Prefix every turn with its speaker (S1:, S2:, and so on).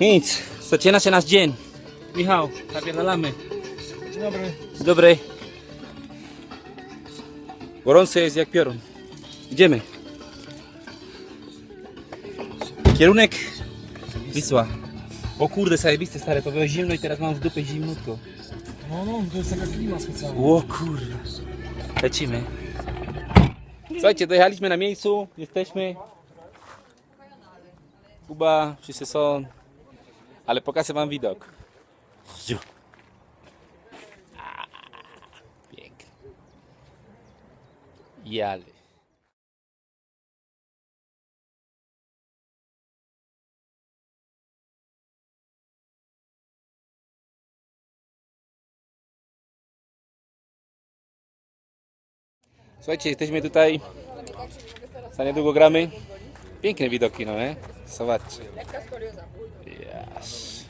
S1: Nic, zaczyna się nasz dzień. Michał, napierdalamy.
S2: Dzień dobry.
S1: Dzień dobry. Gorąco jest jak piorun. Idziemy. Kierunek Wisła. O kurde, zajebiste stare, to było zimno i teraz mam w dupie zimnutko.
S2: No, no, to jest taka klima specjalna.
S1: O kurwa. Lecimy. Słuchajcie, dojechaliśmy na miejscu, jesteśmy. Kuba, wszyscy są. Ale pokażę wam widok. Pięknie. Jale. Słuchajcie, jesteśmy tutaj. Za niedługo gramy. Piękne widoki, no nie? Zobaczcie. Yes.